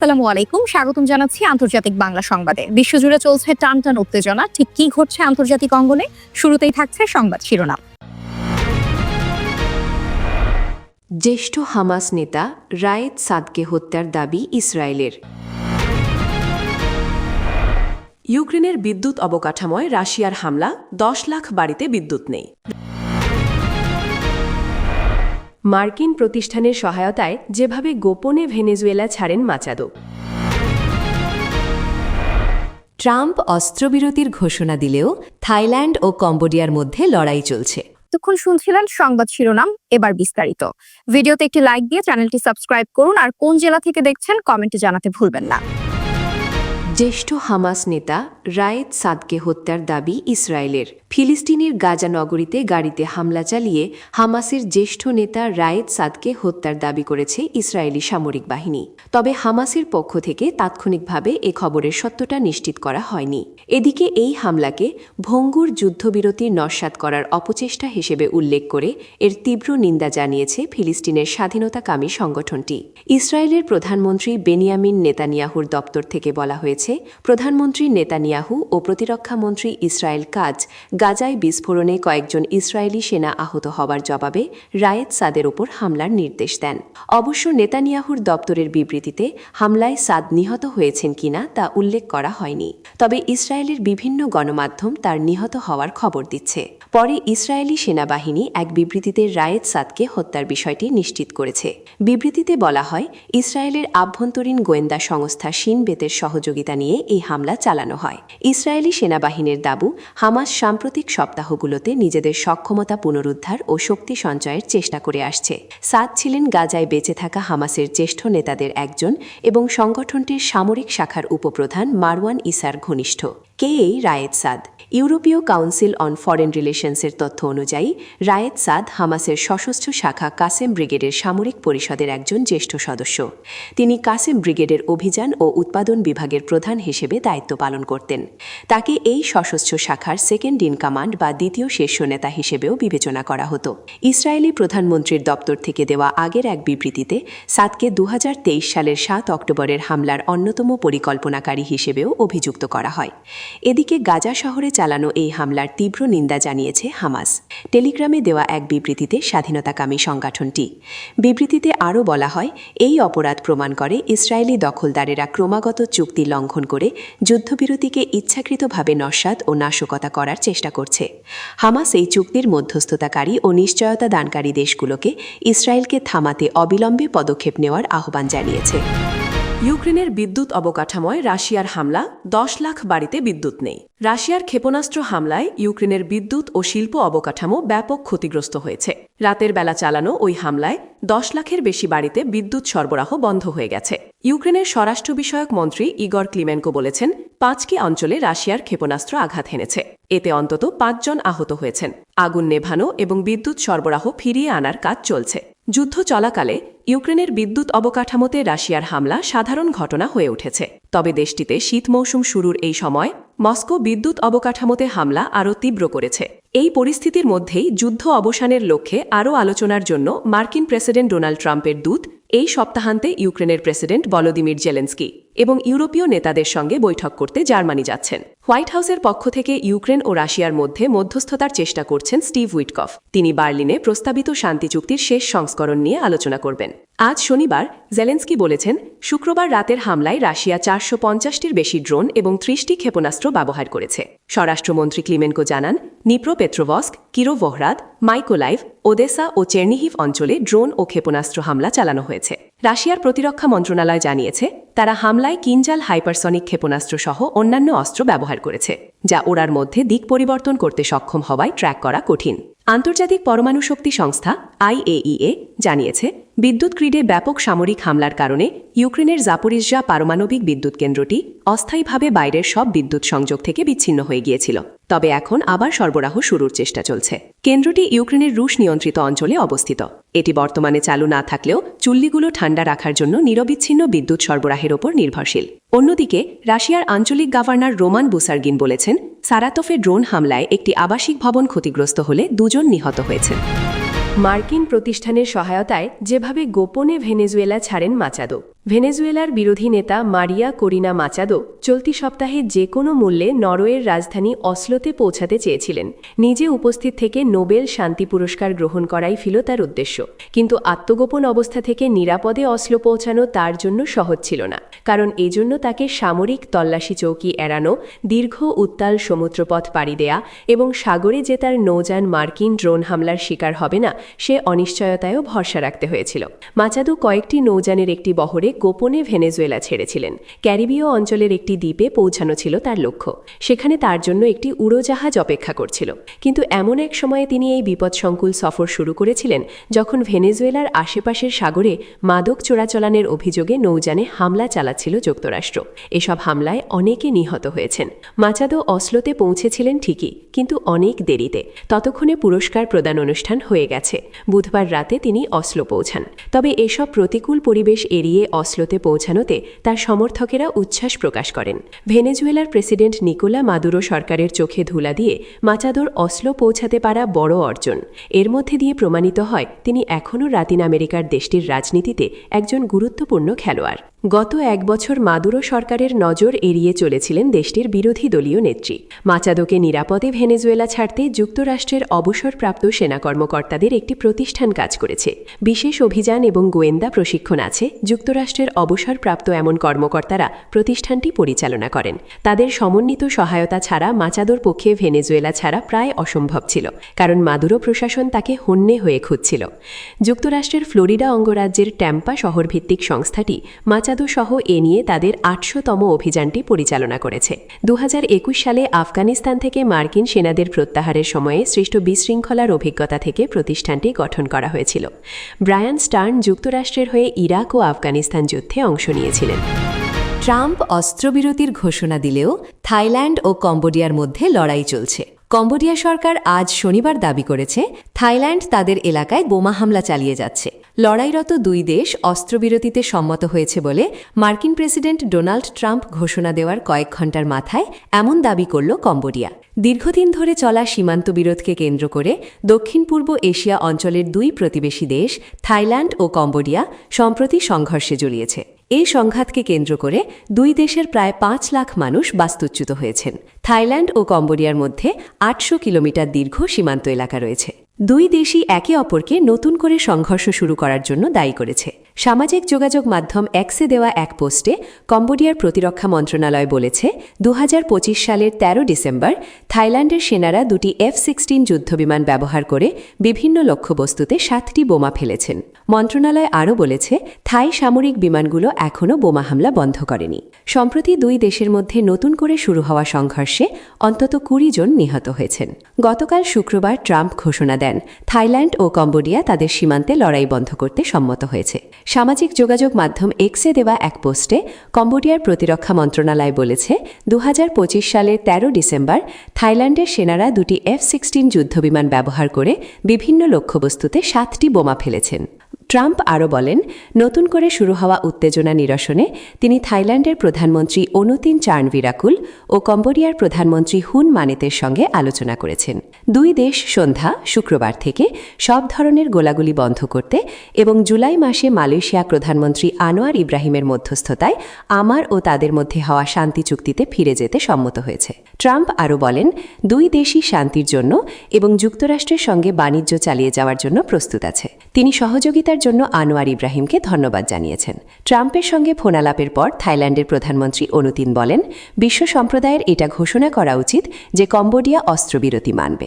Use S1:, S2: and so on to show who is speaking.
S1: আসসালামু আলাইকুম স্বাগতম জানাচ্ছি আন্তর্জাতিক বাংলা সংবাদে বিশ্বজুড়ে চলছে টান টান উত্তেজনা ঠিক কি ঘটছে আন্তর্জাতিক অঙ্গনে শুরুতেই থাকছে সংবাদ শিরোনাম
S2: জ্যেষ্ঠ হামাস নেতা রায়েদ সাদকে হত্যার দাবি ইসরায়েলের ইউক্রেনের বিদ্যুৎ অবকাঠামোয় রাশিয়ার হামলা দশ লাখ বাড়িতে বিদ্যুৎ নেই মার্কিন প্রতিষ্ঠানের সহায়তায় যেভাবে গোপনে ভেনেজুয়েলা ছাড়েন মাচাদো ট্রাম্প অস্ত্রবিরতির ঘোষণা দিলেও থাইল্যান্ড ও কম্বোডিয়ার মধ্যে লড়াই চলছে
S1: তখন শুনছিলেন সংবাদ শিরোনাম এবার বিস্তারিত ভিডিওতে একটি লাইক দিয়ে চ্যানেলটি সাবস্ক্রাইব করুন আর কোন জেলা থেকে দেখছেন কমেন্টে জানাতে ভুলবেন না
S2: জ্যেষ্ঠ হামাস নেতা রায়েদ সাদকে হত্যার দাবি ইসরায়েলের ফিলিস্তিনের গাজা নগরীতে গাড়িতে হামলা চালিয়ে হামাসের জ্যেষ্ঠ নেতা রায়েদ সাদকে হত্যার দাবি করেছে ইসরায়েলি সামরিক বাহিনী তবে হামাসের পক্ষ থেকে তাৎক্ষণিকভাবে এ খবরের সত্যটা নিশ্চিত করা হয়নি এদিকে এই হামলাকে ভঙ্গুর যুদ্ধবিরতির নস্বাত করার অপচেষ্টা হিসেবে উল্লেখ করে এর তীব্র নিন্দা জানিয়েছে ফিলিস্তিনের স্বাধীনতাকামী সংগঠনটি ইসরায়েলের প্রধানমন্ত্রী বেনিয়ামিন নেতানিয়াহুর দপ্তর থেকে বলা হয়েছে প্রধানমন্ত্রী নেতানিয়াহু ও প্রতিরক্ষামন্ত্রী ইসরায়েল কাজ গাজায় বিস্ফোরণে কয়েকজন ইসরায়েলি সেনা আহত হবার জবাবে রায়েত সাদের ওপর হামলার নির্দেশ দেন অবশ্য নেতানিয়াহুর দপ্তরের বিবৃতিতে হামলায় সাদ নিহত হয়েছেন কিনা তা উল্লেখ করা হয়নি তবে ইসরায়েলের বিভিন্ন গণমাধ্যম তার নিহত হওয়ার খবর দিচ্ছে পরে ইসরায়েলি সেনাবাহিনী এক বিবৃতিতে রায়েদ সাদকে হত্যার বিষয়টি নিশ্চিত করেছে বিবৃতিতে বলা হয় ইসরায়েলের আভ্যন্তরীণ গোয়েন্দা সংস্থা শিনবেতের সহযোগিতা নিয়ে এই হামলা চালানো হয় ইসরায়েলি সেনাবাহিনীর দাবু হামাস সাম্প্রতিক সপ্তাহগুলোতে নিজেদের সক্ষমতা পুনরুদ্ধার ও শক্তি সঞ্চয়ের চেষ্টা করে আসছে সাদ ছিলেন গাজায় বেঁচে থাকা হামাসের জ্যেষ্ঠ নেতাদের একজন এবং সংগঠনটির সামরিক শাখার উপপ্রধান মারওয়ান ইসার ঘনিষ্ঠ কে এই রায়েদ সাদ ইউরোপীয় কাউন্সিল অন ফরেন রিলেশন নেশনসের তথ্য অনুযায়ী রায়েত সাদ হামাসের সশস্ত্র শাখা কাসেম ব্রিগেডের সামরিক পরিষদের একজন জ্যেষ্ঠ সদস্য তিনি কাসেম ব্রিগেডের অভিযান ও উৎপাদন বিভাগের প্রধান হিসেবে দায়িত্ব পালন করতেন তাকে এই সশস্ত্র শাখার সেকেন্ড ইন কমান্ড বা দ্বিতীয় শীর্ষ নেতা হিসেবেও বিবেচনা করা হতো ইসরায়েলি প্রধানমন্ত্রীর দপ্তর থেকে দেওয়া আগের এক বিবৃতিতে সাদকে দু সালের সাত অক্টোবরের হামলার অন্যতম পরিকল্পনাকারী হিসেবেও অভিযুক্ত করা হয় এদিকে গাজা শহরে চালানো এই হামলার তীব্র নিন্দা জানিয়ে জানিয়েছে হামাস টেলিগ্রামে দেওয়া এক বিবৃতিতে স্বাধীনতাকামী সংগঠনটি বিবৃতিতে আরও বলা হয় এই অপরাধ প্রমাণ করে ইসরায়েলি দখলদারেরা ক্রমাগত চুক্তি লঙ্ঘন করে যুদ্ধবিরতিকে ইচ্ছাকৃতভাবে নস্বাদ ও নাশকতা করার চেষ্টা করছে হামাস এই চুক্তির মধ্যস্থতাকারী ও নিশ্চয়তা দানকারী দেশগুলোকে ইসরায়েলকে থামাতে অবিলম্বে পদক্ষেপ নেওয়ার আহ্বান জানিয়েছে ইউক্রেনের বিদ্যুৎ অবকাঠাময় রাশিয়ার হামলা দশ লাখ বাড়িতে বিদ্যুৎ নেই রাশিয়ার ক্ষেপণাস্ত্র হামলায় ইউক্রেনের বিদ্যুৎ ও শিল্প অবকাঠামো ব্যাপক ক্ষতিগ্রস্ত হয়েছে রাতের বেলা চালানো ওই হামলায় দশ লাখের বেশি বাড়িতে বিদ্যুৎ সরবরাহ বন্ধ হয়ে গেছে ইউক্রেনের স্বরাষ্ট্র বিষয়ক মন্ত্রী ইগর ক্লিমেনকো বলেছেন পাঁচটি অঞ্চলে রাশিয়ার ক্ষেপণাস্ত্র আঘাত হেনেছে এতে অন্তত পাঁচজন আহত হয়েছেন আগুন নেভানো এবং বিদ্যুৎ সরবরাহ ফিরিয়ে আনার কাজ চলছে যুদ্ধ চলাকালে ইউক্রেনের বিদ্যুৎ অবকাঠামোতে রাশিয়ার হামলা সাধারণ ঘটনা হয়ে উঠেছে তবে দেশটিতে শীত মৌসুম শুরুর এই সময় মস্কো বিদ্যুৎ অবকাঠামোতে হামলা আরও তীব্র করেছে এই পরিস্থিতির মধ্যেই যুদ্ধ অবসানের লক্ষ্যে আরও আলোচনার জন্য মার্কিন প্রেসিডেন্ট ডোনাল্ড ট্রাম্পের দূত এই সপ্তাহান্তে ইউক্রেনের প্রেসিডেন্ট বলোদিমির জেলেন্সকি এবং ইউরোপীয় নেতাদের সঙ্গে বৈঠক করতে জার্মানি যাচ্ছেন হোয়াইট হাউসের পক্ষ থেকে ইউক্রেন ও রাশিয়ার মধ্যে মধ্যস্থতার চেষ্টা করছেন স্টিভ উইটকফ তিনি বার্লিনে প্রস্তাবিত শান্তি চুক্তির শেষ সংস্করণ নিয়ে আলোচনা করবেন আজ শনিবার জেলেন্সকি বলেছেন শুক্রবার রাতের হামলায় রাশিয়া চারশো পঞ্চাশটির বেশি ড্রোন এবং ত্রিশটি ক্ষেপণাস্ত্র ব্যবহার করেছে স্বরাষ্ট্রমন্ত্রী ক্লিমেনকো জানান Dnipropetrovsk Kirovohrad Mykolaiv Odesa ও চেরনিহিভ অঞ্চলে ড্রোন ও ক্ষেপণাস্ত্র হামলা চালানো হয়েছে রাশিয়ার প্রতিরক্ষা মন্ত্রণালয় জানিয়েছে তারা হামলায় কিনজাল হাইপারসনিক ক্ষেপণাস্ত্র সহ অন্যান্য অস্ত্র ব্যবহার করেছে যা ওড়ার মধ্যে দিক পরিবর্তন করতে সক্ষম হওয়ায় ট্র্যাক করা কঠিন আন্তর্জাতিক পরমাণু শক্তি সংস্থা আইএইএ জানিয়েছে বিদ্যুৎ গ্রিডে ব্যাপক সামরিক হামলার কারণে ইউক্রেনের জাপোরিজা পারমাণবিক বিদ্যুৎ কেন্দ্রটি অস্থায়ীভাবে বাইরের সব বিদ্যুৎ সংযোগ থেকে বিচ্ছিন্ন হয়ে গিয়েছিল তবে এখন আবার সরবরাহ শুরুর চেষ্টা চলছে কেন্দ্রটি ইউক্রেনের রুশ নিয়ন্ত্রিত অঞ্চলে অবস্থিত এটি বর্তমানে চালু না থাকলেও চুল্লিগুলো ঠান্ডা রাখার জন্য নিরবিচ্ছিন্ন বিদ্যুৎ সরবরাহের ওপর নির্ভরশীল অন্যদিকে রাশিয়ার আঞ্চলিক গভর্নর রোমান বুসার্গিন বলেছেন সারাতফে ড্রোন হামলায় একটি আবাসিক ভবন ক্ষতিগ্রস্ত হলে দুজন নিহত হয়েছেন মার্কিন প্রতিষ্ঠানের সহায়তায় যেভাবে গোপনে ভেনেজুয়েলা ছাড়েন মাচাদো ভেনেজুয়েলার বিরোধী নেতা মারিয়া করিনা মাচাদো চলতি সপ্তাহে যে কোনো মূল্যে নরওয়ের রাজধানী অসলোতে পৌঁছাতে চেয়েছিলেন নিজে উপস্থিত থেকে নোবেল শান্তি পুরস্কার গ্রহণ করাই ফিল তার উদ্দেশ্য কিন্তু আত্মগোপন অবস্থা থেকে নিরাপদে অসলো পৌঁছানো তার জন্য সহজ ছিল না কারণ এজন্য তাকে সামরিক তল্লাশি চৌকি এড়ানো দীর্ঘ উত্তাল সমুদ্রপথ পাড়ি দেয়া এবং সাগরে যে তার নৌযান মার্কিন ড্রোন হামলার শিকার হবে না সে অনিশ্চয়তায়ও ভরসা রাখতে হয়েছিল মাচাদু কয়েকটি নৌজানের একটি বহরে গোপনে ভেনেজুয়েলা ছেড়েছিলেন ক্যারিবীয় অঞ্চলের একটি দ্বীপে পৌঁছানো ছিল তার লক্ষ্য সেখানে তার জন্য একটি উড়োজাহাজ অপেক্ষা করছিল কিন্তু এমন এক সময়ে তিনি এই বিপদসংকুল সফর শুরু করেছিলেন যখন ভেনেজুয়েলার আশেপাশের সাগরে মাদক চোরাচলানের অভিযোগে নৌজানে হামলা চালাচ্ছিল যুক্তরাষ্ট্র এসব হামলায় অনেকে নিহত হয়েছেন মাচাদো অসলোতে পৌঁছেছিলেন ঠিকই কিন্তু অনেক দেরিতে ততক্ষণে পুরস্কার প্রদান অনুষ্ঠান হয়ে গেছে আছে বুধবার রাতে তিনি অসলো পৌঁছান তবে এসব প্রতিকূল পরিবেশ এড়িয়ে অসলোতে পৌঁছানোতে তার সমর্থকেরা উচ্ছ্বাস প্রকাশ করেন ভেনেজুয়েলার প্রেসিডেন্ট নিকোলা মাদুরো সরকারের চোখে ধুলা দিয়ে মাচাদোর অসলো পৌঁছাতে পারা বড় অর্জন এর মধ্যে দিয়ে প্রমাণিত হয় তিনি এখনও লাতিন আমেরিকার দেশটির রাজনীতিতে একজন গুরুত্বপূর্ণ খেলোয়াড় গত এক বছর মাদুরো সরকারের নজর এড়িয়ে চলেছিলেন দেশটির বিরোধী দলীয় নেত্রী মাচাদোকে নিরাপদে ভেনেজুয়েলা ছাড়তে যুক্তরাষ্ট্রের অবসরপ্রাপ্ত সেনা কর্মকর্তাদের একটি প্রতিষ্ঠান কাজ করেছে বিশেষ অভিযান এবং গোয়েন্দা প্রশিক্ষণ আছে যুক্তরাষ্ট্রের অবসরপ্রাপ্ত এমন কর্মকর্তারা প্রতিষ্ঠানটি পরিচালনা করেন তাদের সমন্বিত সহায়তা ছাড়া মাচাদোর পক্ষে ভেনেজুয়েলা ছাড়া প্রায় অসম্ভব ছিল কারণ মাদুরো প্রশাসন তাকে হন্যে হয়ে খুঁজছিল যুক্তরাষ্ট্রের ফ্লোরিডা অঙ্গরাজ্যের ট্যাম্পা শহরভিত্তিক সংস্থাটি মাচা বাগদাদু সহ এ নিয়ে তাদের আটশোতম অভিযানটি পরিচালনা করেছে দু সালে আফগানিস্তান থেকে মার্কিন সেনাদের প্রত্যাহারের সময়ে সৃষ্ট বিশৃঙ্খলার অভিজ্ঞতা থেকে প্রতিষ্ঠানটি গঠন করা হয়েছিল ব্রায়ান স্টার্ন যুক্তরাষ্ট্রের হয়ে ইরাক ও আফগানিস্তান যুদ্ধে অংশ নিয়েছিলেন ট্রাম্প অস্ত্রবিরতির ঘোষণা দিলেও থাইল্যান্ড ও কম্বোডিয়ার মধ্যে লড়াই চলছে কম্বোডিয়া সরকার আজ শনিবার দাবি করেছে থাইল্যান্ড তাদের এলাকায় বোমা হামলা চালিয়ে যাচ্ছে লড়াইরত দুই দেশ অস্ত্রবিরতিতে সম্মত হয়েছে বলে মার্কিন প্রেসিডেন্ট ডোনাল্ড ট্রাম্প ঘোষণা দেওয়ার কয়েক ঘণ্টার মাথায় এমন দাবি করল কম্বোডিয়া দীর্ঘদিন ধরে চলা সীমান্ত বিরোধকে কেন্দ্র করে দক্ষিণ পূর্ব এশিয়া অঞ্চলের দুই প্রতিবেশী দেশ থাইল্যান্ড ও কম্বোডিয়া সম্প্রতি সংঘর্ষে জড়িয়েছে এই সংঘাতকে কেন্দ্র করে দুই দেশের প্রায় পাঁচ লাখ মানুষ বাস্তুচ্যুত হয়েছেন থাইল্যান্ড ও কম্বোডিয়ার মধ্যে আটশো কিলোমিটার দীর্ঘ সীমান্ত এলাকা রয়েছে দুই দেশই একে অপরকে নতুন করে সংঘর্ষ শুরু করার জন্য দায়ী করেছে সামাজিক যোগাযোগ মাধ্যম এক্সে দেওয়া এক পোস্টে কম্বোডিয়ার প্রতিরক্ষা মন্ত্রণালয় বলেছে দু সালের ১৩ ডিসেম্বর থাইল্যান্ডের সেনারা দুটি এফ সিক্সটিন যুদ্ধবিমান ব্যবহার করে বিভিন্ন লক্ষ্যবস্তুতে সাতটি বোমা ফেলেছেন মন্ত্রণালয় আরও বলেছে থাই সামরিক বিমানগুলো এখনও বোমা হামলা বন্ধ করেনি সম্প্রতি দুই দেশের মধ্যে নতুন করে শুরু হওয়া সংঘর্ষে অন্তত কুড়ি জন নিহত হয়েছেন গতকাল শুক্রবার ট্রাম্প ঘোষণা দেন থাইল্যান্ড ও কম্বোডিয়া তাদের সীমান্তে লড়াই বন্ধ করতে সম্মত হয়েছে সামাজিক যোগাযোগ মাধ্যম এক্সে দেওয়া এক পোস্টে কম্বোডিয়ার প্রতিরক্ষা মন্ত্রণালয় বলেছে দু সালের ১৩ ডিসেম্বর থাইল্যান্ডের সেনারা দুটি এফ সিক্সটিন যুদ্ধবিমান ব্যবহার করে বিভিন্ন লক্ষ্যবস্তুতে সাতটি বোমা ফেলেছেন ট্রাম্প আরও বলেন নতুন করে শুরু হওয়া উত্তেজনা নিরসনে তিনি থাইল্যান্ডের প্রধানমন্ত্রী অনুতিন চার্নভিরাকুল ও কম্বোডিয়ার প্রধানমন্ত্রী হুন মানেতের সঙ্গে আলোচনা করেছেন দুই দেশ সন্ধ্যা শুক্রবার থেকে সব ধরনের গোলাগুলি বন্ধ করতে এবং জুলাই মাসে মালয়েশিয়া প্রধানমন্ত্রী আনোয়ার ইব্রাহিমের মধ্যস্থতায় আমার ও তাদের মধ্যে হওয়া শান্তি চুক্তিতে ফিরে যেতে সম্মত হয়েছে ট্রাম্প আরও বলেন দুই দেশই শান্তির জন্য এবং যুক্তরাষ্ট্রের সঙ্গে বাণিজ্য চালিয়ে যাওয়ার জন্য প্রস্তুত আছে তিনি সহযোগিতার জন্য আনোয়ার ইব্রাহিমকে ধন্যবাদ জানিয়েছেন ট্রাম্পের সঙ্গে ফোনালাপের পর থাইল্যান্ডের প্রধানমন্ত্রী অনুতিন বলেন বিশ্ব সম্প্রদায়ের এটা ঘোষণা করা উচিত যে কম্বোডিয়া অস্ত্রবিরতি মানবে